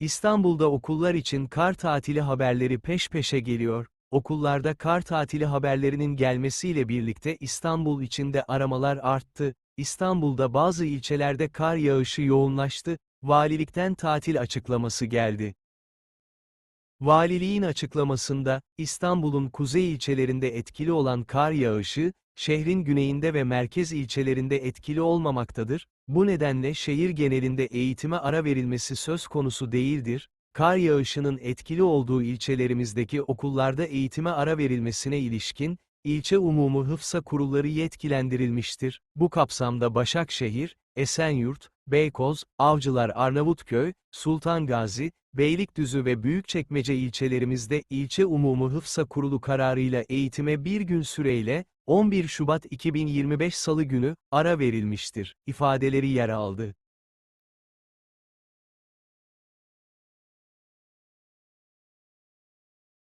İstanbul'da okullar için kar tatili haberleri peş peşe geliyor. Okullarda kar tatili haberlerinin gelmesiyle birlikte İstanbul içinde aramalar arttı. İstanbul'da bazı ilçelerde kar yağışı yoğunlaştı. Valilikten tatil açıklaması geldi. Valiliğin açıklamasında, İstanbul'un kuzey ilçelerinde etkili olan kar yağışı, şehrin güneyinde ve merkez ilçelerinde etkili olmamaktadır, bu nedenle şehir genelinde eğitime ara verilmesi söz konusu değildir, kar yağışının etkili olduğu ilçelerimizdeki okullarda eğitime ara verilmesine ilişkin, ilçe umumu hıfsa kurulları yetkilendirilmiştir, bu kapsamda Başakşehir, Esenyurt, Beykoz, Avcılar Arnavutköy, Sultan Gazi, Beylikdüzü ve Büyükçekmece ilçelerimizde ilçe umumu hıfsa kurulu kararıyla eğitime bir gün süreyle, 11 Şubat 2025 Salı günü, ara verilmiştir, ifadeleri yer aldı.